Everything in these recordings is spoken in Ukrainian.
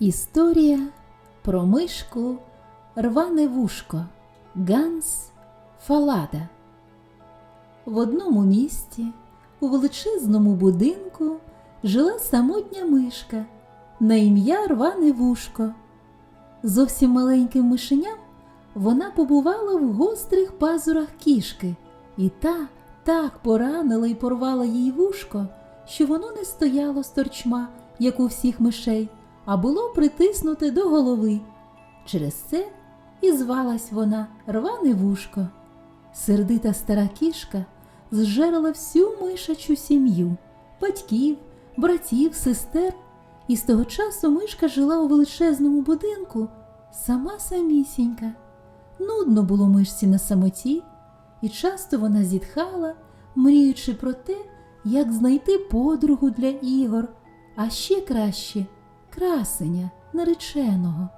Історія про мишку рване вушко Ганс Фалада. В одному місті, у величезному будинку, жила самотня мишка на ім'я Рване вушко. Зовсім маленьким мишеням вона побувала в гострих пазурах кішки, і та так поранила і порвала їй вушко, що воно не стояло з торчма, як у всіх мишей, а було притиснуте до голови. Через це і звалась вона рване вушко. Сердита стара кішка зжерла всю мишачу сім'ю, батьків, братів, сестер, і з того часу мишка жила у величезному будинку сама самісінька. Нудно було мишці на самоті, і часто вона зітхала, мріючи про те, як знайти подругу для ігор, а ще краще красеня нареченого.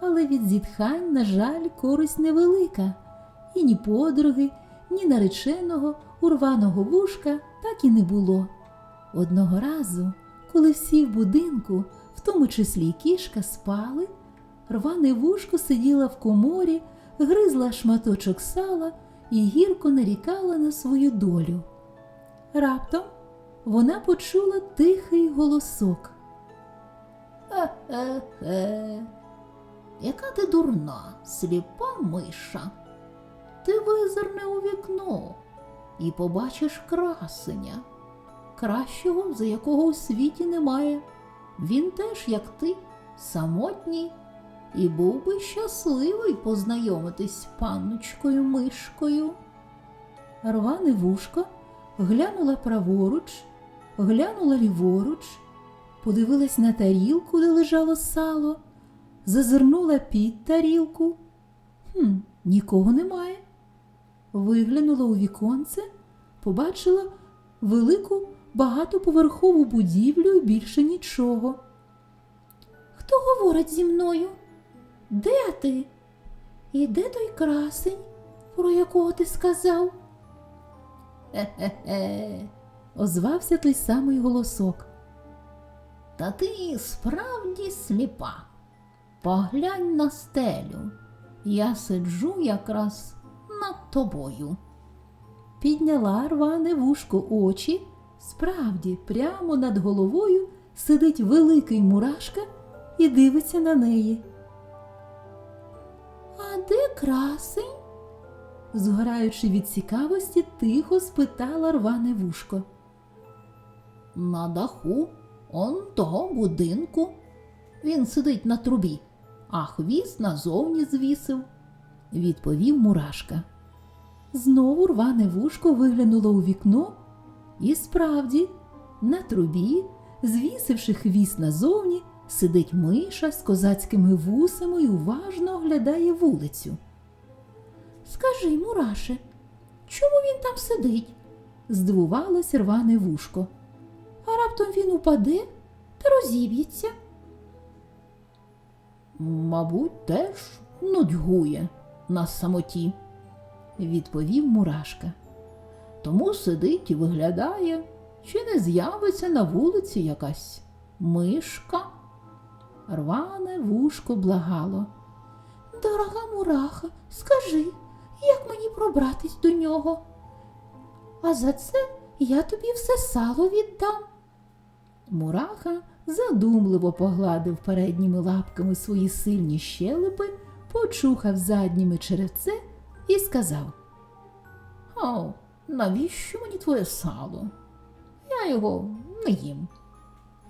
Але від зітхань, на жаль, користь невелика, і ні подруги, ні нареченого урваного вушка так і не було. Одного разу, коли всі в будинку, в тому числі й кішка, спали, рване вушко сиділа в коморі, гризла шматочок сала і гірко нарікала на свою долю. Раптом вона почула тихий голосок. Е-е-е, яка ти дурна, сліпа миша. Ти визирни у вікно і побачиш красеня, кращого, за якого у світі немає. Він теж, як ти, самотній, і був би щасливий познайомитись з панночкою мишкою. Рване вушко глянула праворуч, глянула ліворуч, подивилась на тарілку, де лежало сало, зазирнула під тарілку. Хм, нікого немає. Виглянула у віконце, побачила велику багатоповерхову будівлю і більше нічого. Хто говорить зі мною? Де ти? І де той красень, про якого ти сказав? Хе-хе-хе, озвався той самий голосок. Та ти справді сліпа. Поглянь на стелю. Я сиджу якраз над тобою. Підняла рване вушко очі. Справді, прямо над головою сидить великий мурашка і дивиться на неї. А де красень? згораючи від цікавості, тихо спитала рване вушко. На даху, он того будинку. Він сидить на трубі, а хвіст назовні звісив, відповів Мурашка. Знову рване вушко виглянуло у вікно, і справді, на трубі, звісивши хвіст назовні, сидить миша з козацькими вусами і уважно оглядає вулицю. Скажи, Мураше, чому він там сидить? здивувалось рване вушко. А раптом він упаде та розіб'ється. Мабуть, теж нудьгує на самоті, відповів Мурашка. Тому сидить і виглядає, чи не з'явиться на вулиці якась мишка. Рване вушко благало. Дорога мураха, скажи, як мені пробратись до нього? А за це я тобі все сало віддам. Мураха задумливо погладив передніми лапками свої сильні щелепи, почухав задніми черевце і сказав: О, навіщо мені твоє сало? Я його не їм.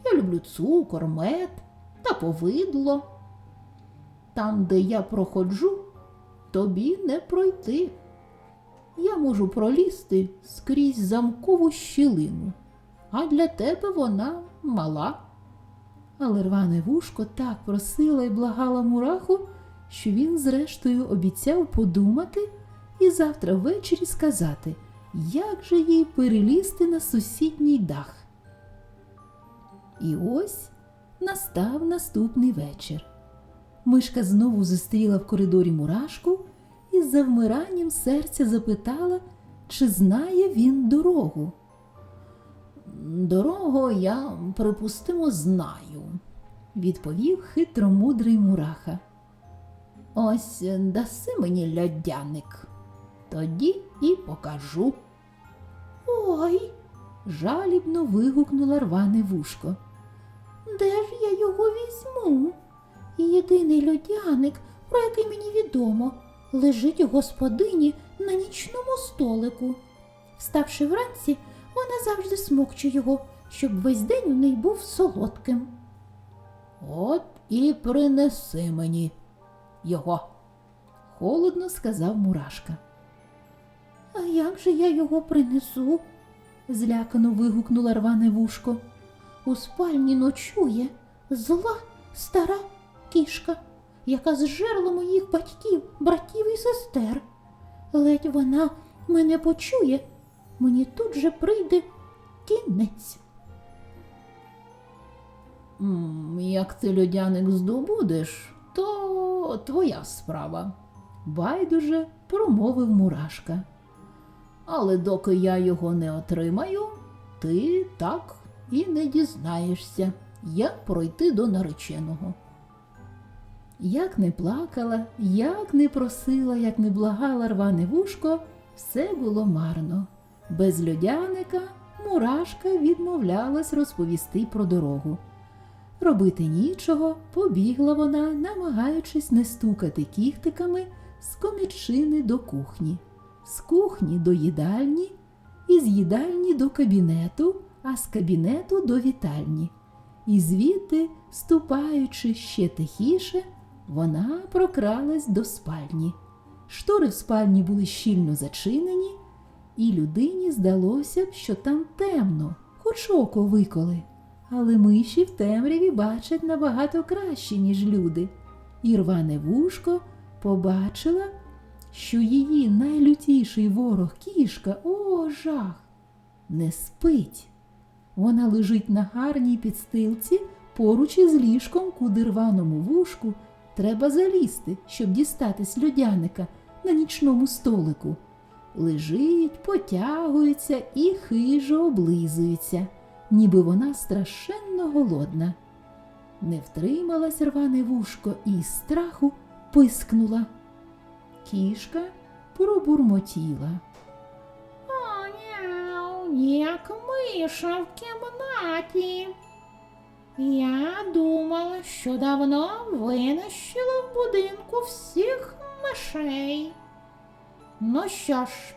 Я люблю цукор, мед та повидло. Там, де я проходжу, тобі не пройти. Я можу пролізти скрізь замкову щілину, а для тебе вона мала. Але рване вушко так просила і благала мураху, що він зрештою обіцяв подумати і завтра ввечері сказати, як же їй перелізти на сусідній дах. І ось настав наступний вечір. Мишка знову зустріла в коридорі мурашку і з завмиранням серця запитала, чи знає він дорогу. Дорогу я, припустимо, знаю, відповів хитромудрий мураха. Ось даси мені льодяник, тоді і покажу. Ой. жалібно вигукнула рване вушко. Де ж я його візьму? Єдиний льодяник, про який мені відомо, лежить у господині на нічному столику. Вставши вранці, вона завжди смокче його, щоб весь день у неї був солодким. От і принеси мені його, холодно сказав Мурашка. А як же я його принесу? злякано вигукнула рване вушко. У спальні ночує зла стара кішка, яка зжерла моїх батьків, братів і сестер. Ледь вона мене почує, мені тут же прийде кінець. Як ти льодяник здобудеш, то твоя справа, байдуже промовив мурашка. Але доки я його не отримаю, ти так і не дізнаєшся, як пройти до нареченого. Як не плакала, як не просила, як не благала рване вушко, все було марно. Без льодяника мурашка відмовлялась розповісти про дорогу. Робити нічого, побігла вона, намагаючись не стукати кіхтиками з комірчини до кухні, з кухні до їдальні, і з їдальні до кабінету, а з кабінету до вітальні. І звідти, ступаючи ще тихіше, вона прокралась до спальні. Штори в спальні були щільно зачинені, і людині здалося б, що там темно, хоч око виколи. Але миші в темряві бачать набагато краще, ніж люди. І рване вушко побачила, що її найлютіший ворог кішка, о, жах, не спить. Вона лежить на гарній підстилці поруч із ліжком, куди рваному вушку треба залізти, щоб дістатись льодяника на нічному столику. Лежить, потягується і хижо облизується, ніби вона страшенно голодна. Не втрималась рване вушко і страху пискнула. Кішка пробурмотіла. Оняу, як миша в кімнаті. Я думала, що давно винищила в будинку всіх мишей. Ну що ж,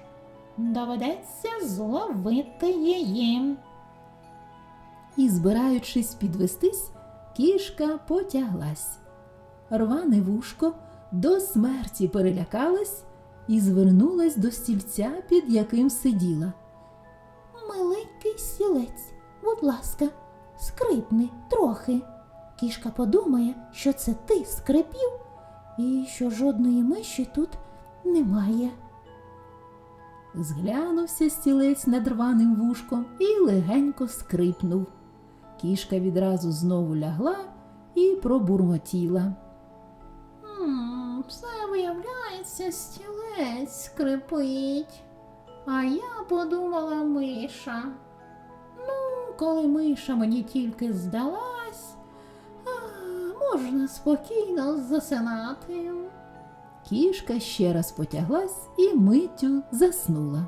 доведеться зловити її. І, збираючись підвестись, кішка потяглась. Рване вушко до смерті перелякалась і звернулась до стільця, під яким сиділа. Миленький сілець, будь ласка, скрипни трохи. Кішка подумає, що це ти скрипів і що жодної миші тут немає. Зглянувся стілець над рваним вушком і легенько скрипнув. Кішка відразу знову лягла і пробурмотіла. Це виявляється, стілець скрипить. А я подумала миша. Ну, коли миша мені тільки здалась, можна спокійно засинати. Кішка ще раз потяглась і миттю заснула.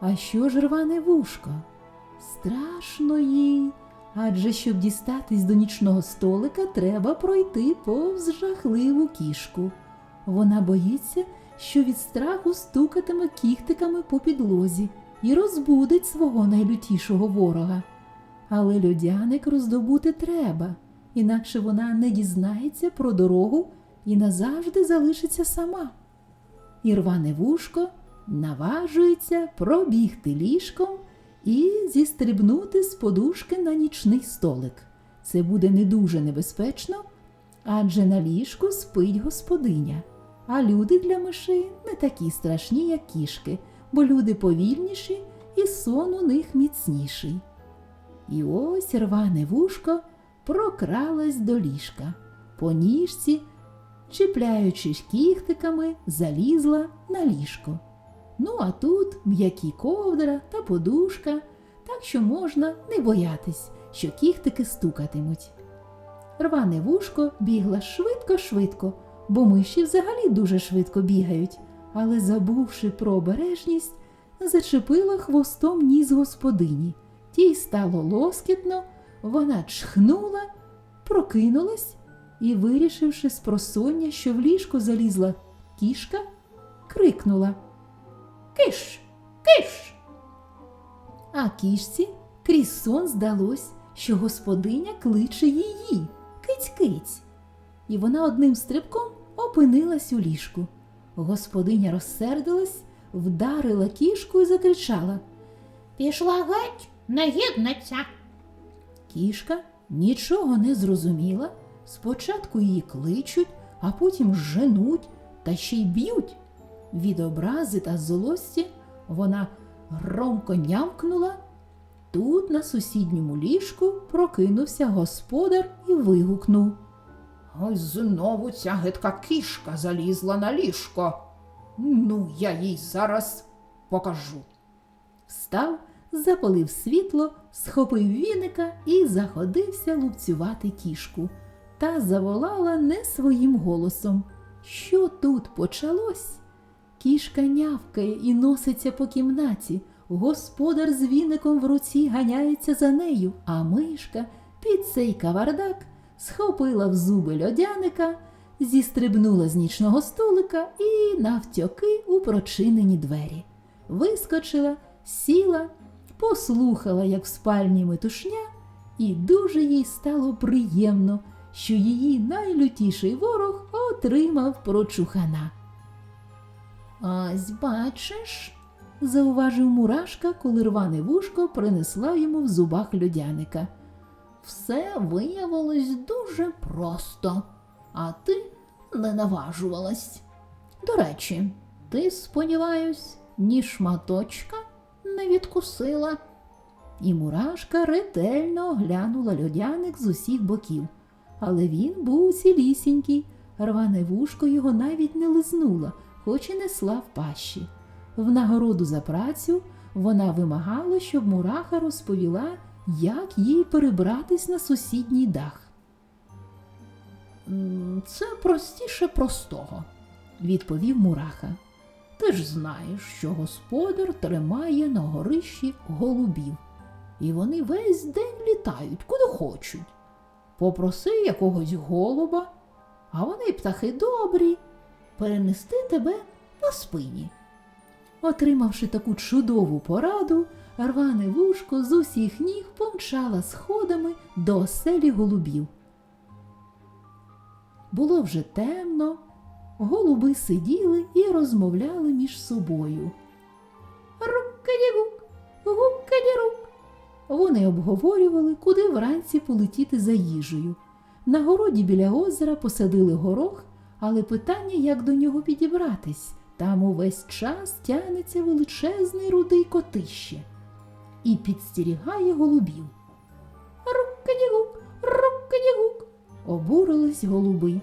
А що ж рване вушко? Страшно їй, адже щоб дістатись до нічного столика, треба пройти повз жахливу кішку. Вона боїться, що від страху стукатиме кіхтиками по підлозі і розбудить свого найлютішого ворога. Але льодяник роздобути треба, інакше вона не дізнається про дорогу і назавжди залишиться сама. І рване вушко наважується пробігти ліжком і зістрибнути з подушки на нічний столик. це буде не дуже небезпечно, адже на ліжку спить господиня. А люди для мишей не такі страшні, як кішки, бо люди повільніші і сон у них міцніший. І ось рване вушко прокралась до ліжка. По ніжці, чіпляючись кіхтиками, залізла на ліжко. Ну, а тут м'які ковдра та подушка, так що можна не боятись, що кіхтики стукатимуть. Рване вушко бігла швидко-швидко, бо миші взагалі дуже швидко бігають, але, забувши про обережність, зачепила хвостом ніс господині. Тій стало лоскітно, вона чхнула, прокинулась і, вирішивши з просоння, що в ліжко залізла кішка, крикнула Киш, киш. А кішці крізь сон здалось, що господиня кличе її киць-киць. І вона одним стрибком опинилась у ліжку. Господиня розсердилась, вдарила кішку і закричала. Пішла геть, негідниця. Кішка нічого не зрозуміла. Спочатку її кличуть, а потім женуть та ще й б'ють. Від образи та злості вона громко нямкнула. Тут на сусідньому ліжку прокинувся господар і вигукнув. Ось знову ця гидка кішка залізла на ліжко. Ну, я їй зараз покажу. Встав, запалив світло, схопив віника і заходився лупцювати кішку. Та заволала не своїм голосом. Що тут почалось? Кішка нявкає і носиться по кімнаті. Господар з віником в руці ганяється за нею, а мишка під цей кавардак схопила в зуби льодяника, зістрибнула з нічного столика і навтьоки у прочинені двері. Вискочила, сіла, послухала, як в спальні метушня, і дуже їй стало приємно, що її найлютіший ворог отримав прочухана. Ось бачиш, зауважив мурашка, коли рване вушко принесла йому в зубах льодяника. Все виявилось дуже просто, а ти не наважувалась. До речі, ти, сподіваюсь, ні шматочка не відкусила. І мурашка ретельно оглянула льодяник з усіх боків, але він був цілісінький, рване вушко його навіть не лизнула, хоч і несла в пащі. В нагороду за працю вона вимагала, щоб мураха розповіла, як їй перебратись на сусідній дах. Це простіше простого, відповів мураха. Ти ж знаєш, що господар тримає на горищі голубів, і вони весь день літають, куди хочуть. Попроси якогось голуба, а вони птахи добрі, перенести тебе на спині. Отримавши таку чудову пораду, рване вушко з усіх ніг помчала сходами до оселі голубів. Було вже темно, голуби сиділи і розмовляли між собою. Вони обговорювали, куди вранці полетіти за їжею. На городі біля озера посадили горох, але питання, як до нього підібратись. Там увесь час тянеться величезний рудий котище і підстерігає голубів. Руккаді-гук, руккаді-гук, обурились голуби.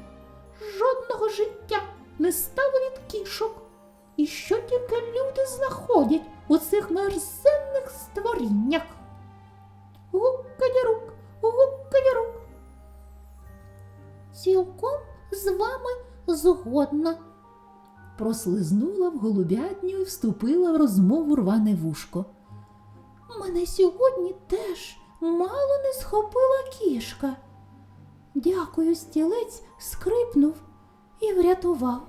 Жодного життя не стало від кішок. І що тільки люди знаходять у цих мерзенних створіннях? Гуккаді-рук, гуккаді-рук. Цілком з вами згодна. Прослизнула в голубятню і вступила в розмову рване вушко. Мене сьогодні теж мало не схопила кішка. Дякую, стілець скрипнув і врятував.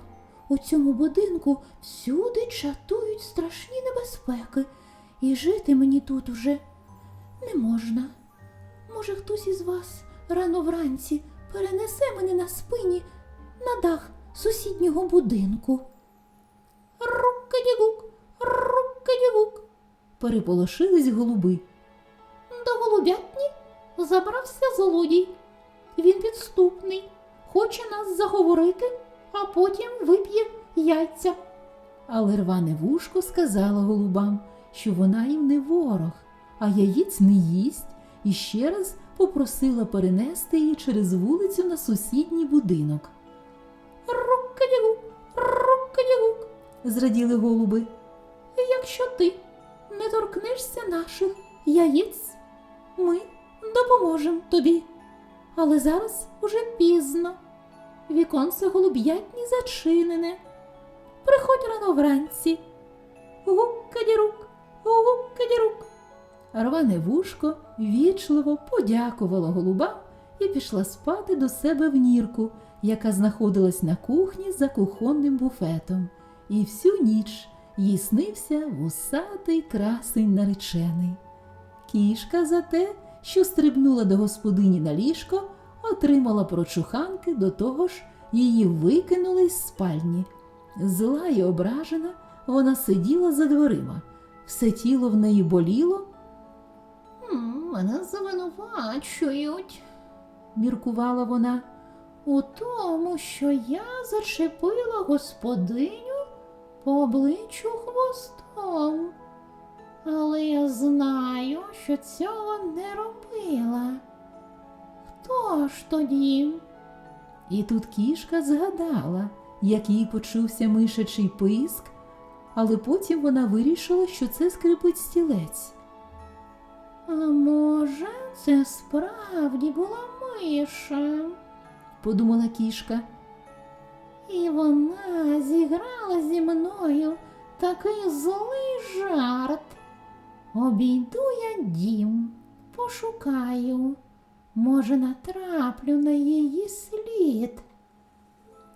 У цьому будинку всюди чатують страшні небезпеки, і жити мені тут уже не можна. Може, хтось із вас рано вранці перенесе мене на спині на дах сусіднього будинку. Руккадігук, руккадігук. Переполошились голуби. До голубятні забрався злодій. Він підступний, хоче нас заговорити, а потім вип'є яйця. Але рване вушко сказала голубам, що вона їм не ворог, а яєць не їсть, і ще раз попросила перенести її через вулицю на сусідній будинок. Рукадягук, рукадягук. Зраділи голуби. Якщо ти не торкнешся наших яєць, ми допоможемо тобі. Але зараз уже пізно. Віконце голуб'ятні зачинене. Приходь рано вранці. Гуккадірук, гуккадірук. Рване вушко вічливо подякувала голубам і пішла спати до себе в нірку, яка знаходилась на кухні за кухонним буфетом. І всю ніч їй снився вусатий красень наречений. Кішка за те, що стрибнула до господині на ліжко, отримала прочуханки, до того ж її викинули з спальні. Зла й ображена, вона сиділа за дверима. Все тіло в неї боліло, Мене звинувачують міркувала вона. у тому, що я зачепила господиню по обличчю хвостом. Але я знаю, що цього не робила. Хто ж тоді? І тут кішка згадала, як їй почувся мишачий писк, але потім вона вирішила, що це скрипить стілець. А може, це справді була миша? Подумала кішка. І вона зіграла зі мною такий злий жарт. Обійду я дім, пошукаю, може, натраплю на її слід.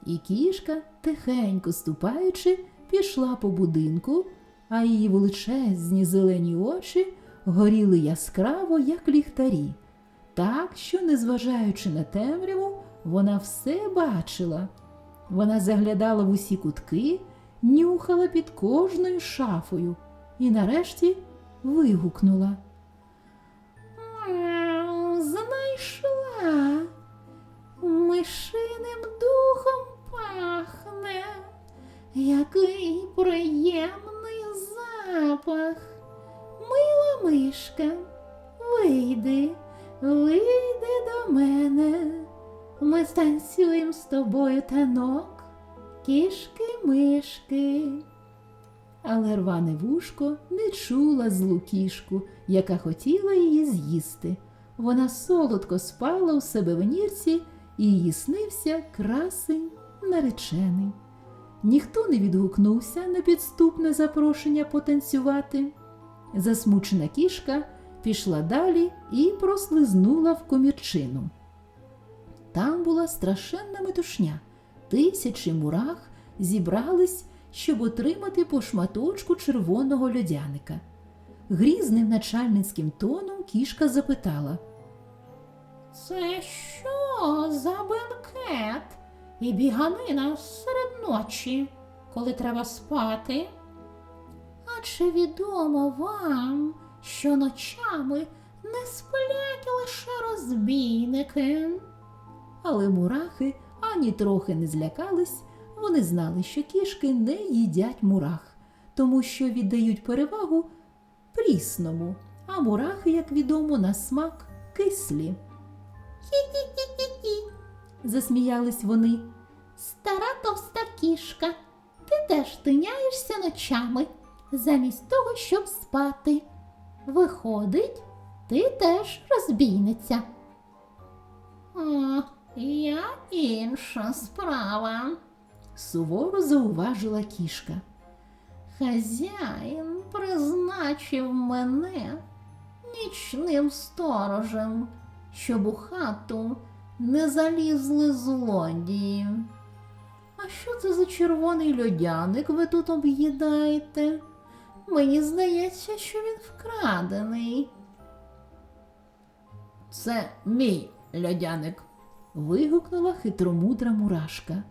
І кішка, тихенько ступаючи, пішла по будинку, а її величезні зелені очі горіли яскраво, як ліхтарі, так що, незважаючи на темряву, вона все бачила. Вона заглядала в усі кутки, нюхала під кожною шафою і нарешті вигукнула. Знайшла. Мишиним духом пахне. Який приємний запах. Мила мишка, вийди, вийди до мене. Ми станцюємо з тобою танок, кішки-мишки. Але рване вушко не чула злу кішку, яка хотіла її з'їсти. Вона солодко спала у себе в нірці, і їй снився красень наречений. Ніхто не відгукнувся на підступне запрошення потанцювати. Засмучена кішка пішла далі і прослизнула в комірчину. Там була страшенна метушня. Тисячі мурах зібрались, щоб отримати по шматочку червоного льодяника. Грізним начальницьким тоном кішка запитала. Це що за бенкет? І біганина серед ночі, коли треба спати? А чи відомо вам, що ночами не сплять лише розбійники? Але мурахи ані трохи не злякались, вони знали, що кішки не їдять мурах, тому що віддають перевагу прісному, а мурахи, як відомо, на смак кислі. Хі-хі-хі-хі-хі. Засміялись вони. Стара товста кішка, ти теж тиняєшся ночами, замість того, щоб спати. Виходить, ти теж розбійниця. О, я інша справа. Суворо зауважила кішка. Хазяїн призначив мене нічним сторожем, щоб у хату не залізли злодії. А що це за червоний льодяник ви тут об'їдаєте? Мені здається, що він вкрадений. Це мій льодяник. Вигукнула хитромудра мурашка.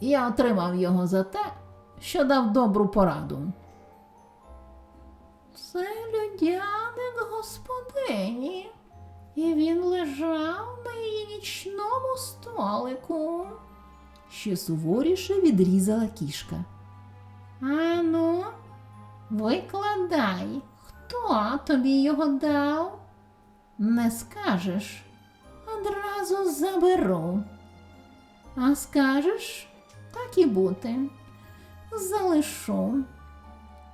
Я отримав його за те, що дав добру пораду. Це льодяник господині. і він лежав на її нічному столику. Ще суворіше відрізала кішка. Ану, викладай, хто тобі його дав? Не скажеш, одразу заберу. А скажеш, так і бути. Залишу.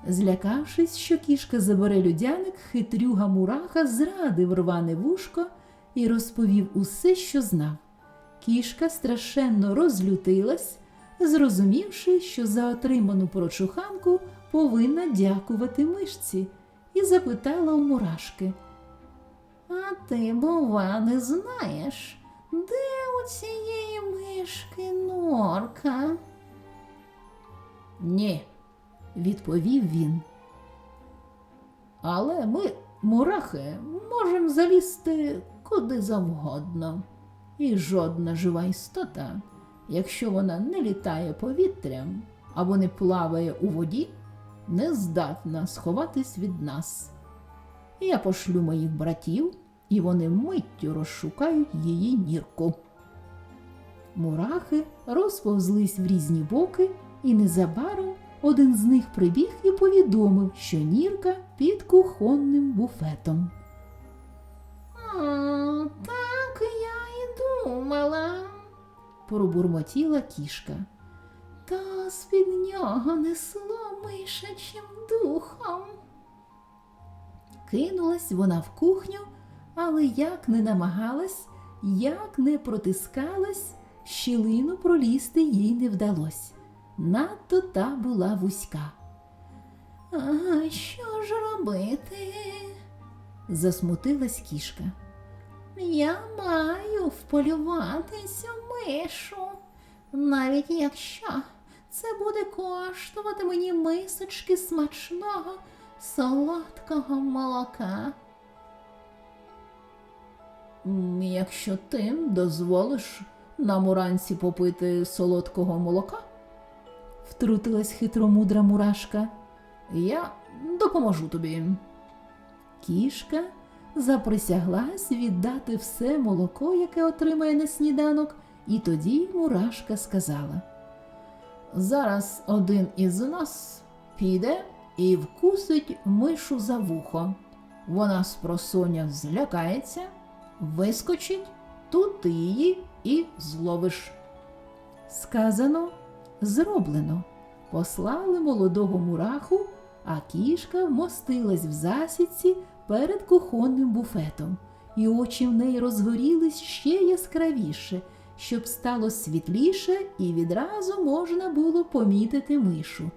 Злякавшись, що кішка забере людяник, хитрюга мураха зрадив рване вушко і розповів усе, що знав. Кішка страшенно розлютилась, зрозумівши, що за отриману прочуханку повинна дякувати мишці, і запитала у мурашки. А ти, бува, не знаєш, де у цієї мишки норка? Ні, Відповів він. але ми, мурахи, можемо залізти куди завгодно. І жодна жива істота, якщо вона не літає повітрям або не плаває у воді, не здатна сховатись від нас. Я пошлю моїх братів, і вони миттю розшукають її нірку. Мурахи розповзлись в різні боки, і незабаром один з них прибіг і повідомив, що нірка під кухонним буфетом. А, так я і думала. Пробурмотіла кішка. Та з-під нього несло мишачим духом. Кинулась вона в кухню, але як не намагалась, як не протискалась, щілину пролізти їй не вдалось. Надто та була вузька. А що ж робити? Засмутилась кішка. Я маю вполювати цю мишу, навіть якщо це буде коштувати мені мисочки смачного солодкого молока. Якщо ти дозволиш нам уранці попити солодкого молока, Втрутилась хитромудра мурашка. я допоможу тобі. Кішка заприсяглась віддати все молоко, яке отримає на сніданок, і тоді мурашка сказала. Зараз один із нас піде і вкусить мишу за вухо. Вона спросоня злякається, вискочить, тут ти її і зловиш. Сказано, зроблено. Послали молодого мураху, а кішка вмостилась в засідці перед кухонним буфетом, і очі в неї розгорілись ще яскравіше, щоб стало світліше і відразу можна було помітити мишу,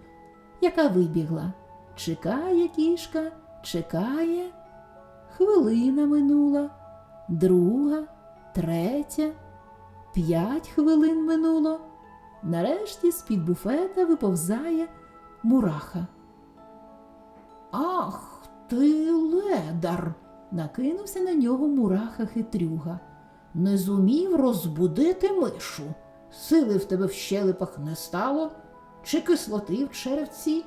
яка вибігла. Чекає кішка, чекає. Хвилина минула, друга, третя, п'ять хвилин минуло. Нарешті з-під буфета виповзає мураха. Ах, ти ледар! Накинувся на нього мураха хитрюга. Не зумів розбудити мишу. Сили в тебе в щелепах не стало, чи кислоти в черевці,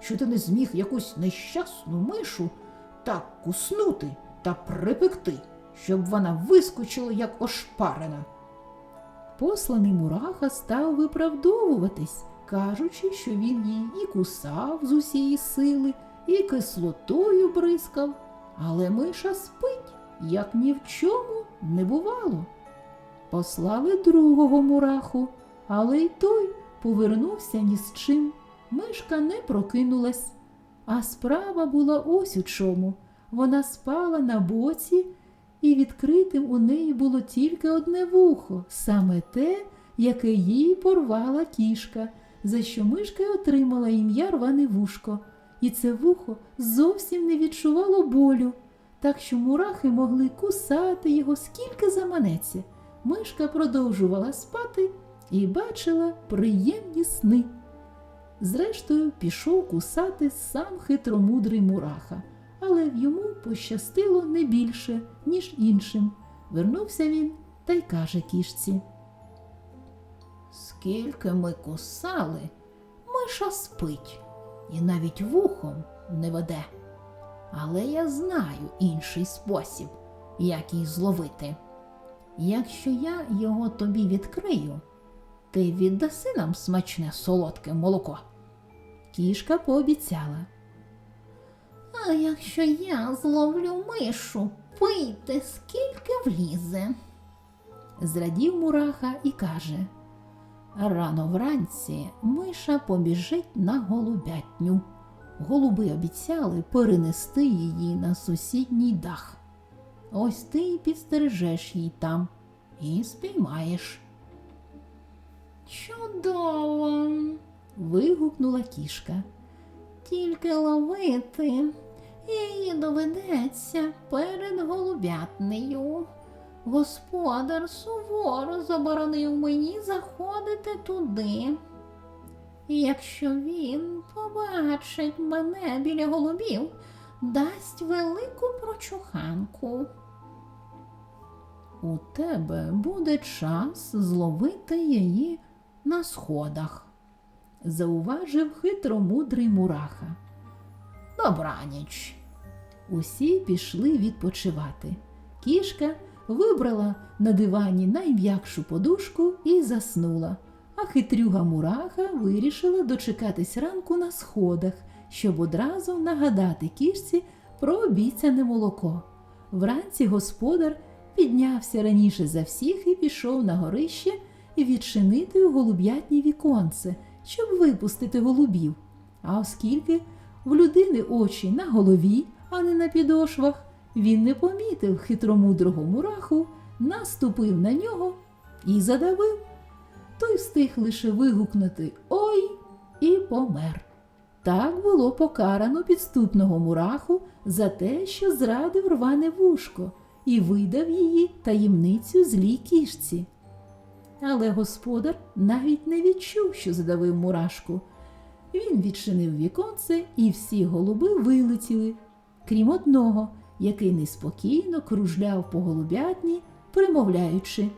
що ти не зміг якусь нещасну мишу так куснути та припекти, щоб вона вискочила, як ошпарена. Посланий мураха став виправдовуватись, кажучи, що він її і кусав з усієї сили, і кислотою бризкав, але миша спить, як ні в чому не бувало. Послали другого мураху, але й той повернувся ні з чим. Мишка не прокинулась. А справа була ось у чому. Вона спала на боці, і відкритим у неї було тільки одне вухо, саме те, яке їй порвала кішка, за що мишка й отримала ім'я рване вушко. І це вухо зовсім не відчувало болю, так що мурахи могли кусати його скільки заманеться. Мишка продовжувала спати і бачила приємні сни. Зрештою, пішов кусати сам хитромудрий мураха, але йому пощастило не більше, ніж іншим. Вернувся він та й каже кішці. Скільки ми кусали, миша спить і навіть вухом не веде. Але я знаю інший спосіб. як її зловити. Якщо я його тобі відкрию, ти віддаси нам смачне солодке молоко. Кішка пообіцяла. А якщо я зловлю мишу, пийте скільки влізе. Зрадів мураха і каже Рано вранці миша побіжить на голубятню. Голуби обіцяли перенести її на сусідній дах. Ось ти й підстережеш її там і спіймаєш. Чудово. Вигукнула кішка. Тільки ловити її доведеться перед голубятнею. Господар суворо заборонив мені заходити туди. Якщо він побачить мене біля голубів, дасть велику прочуханку. У тебе буде час зловити її на сходах, зауважив хитромудрий мураха. Добраніч. Усі пішли відпочивати. Кішка вибрала на дивані найм'якшу подушку і заснула, а хитрюга мураха вирішила дочекатись ранку на сходах, щоб одразу нагадати кішці про обіцяне молоко. Вранці господар піднявся раніше за всіх і пішов на горище відчинити у голуб'ятні віконце, щоб випустити голубів. А оскільки в людини очі на голові, а не на підошвах, він не помітив хитромудрого мураху, наступив на нього і задавив. Той встиг лише вигукнути Ой і помер. Так було покарано підступного мураху за те, що зрадив рване вушко і видав її таємницю злій кішці. Але господар навіть не відчув, що задавив мурашку. Він відчинив віконце, і всі голуби вилетіли, крім одного, який неспокійно кружляв по голубятні, примовляючи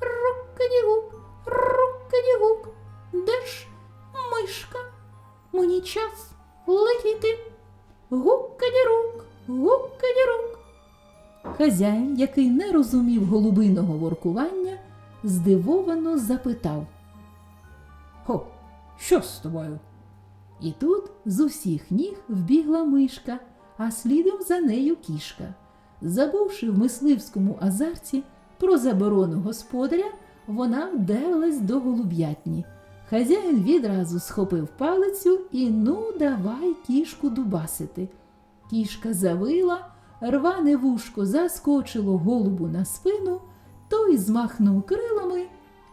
Руккадігук, руккадігук, де ж мишка? Мені час летіти. Гуккадірук, гуккадірук. Хазяїн, який не розумів голубиного воркування, здивовано запитав. Хо, що з тобою? І тут з усіх ніг вбігла мишка, а слідом за нею кішка. Забувши в мисливському азарті про заборону господаря, вона вдерлась до голуб'ятні. Хазяїн відразу схопив палицю і ну давай кішку дубасити. Кішка завила, рване вушко заскочило голубу на спину, той змахнув крилами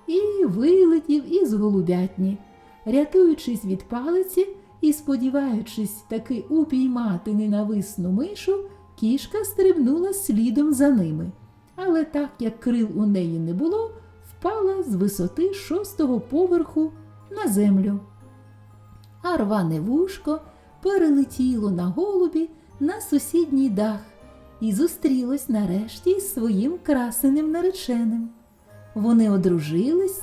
і вилетів із голубятні. Рятуючись від палиці і сподіваючись таки упіймати ненависну мишу, кішка стрибнула слідом за ними. Але так як крил у неї не було, впала з висоти шостого поверху на землю. А рване вушко перелетіло на голубі на сусідній дах і зустрілось нарешті із своїм красеним нареченим. Вони одружились,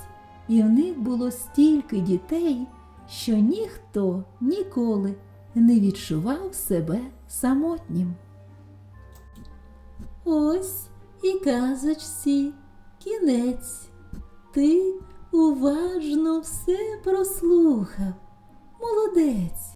і в них було стільки дітей, що ніхто ніколи не відчував себе самотнім. Ось і казочці кінець. Ти уважно все прослухав. Молодець.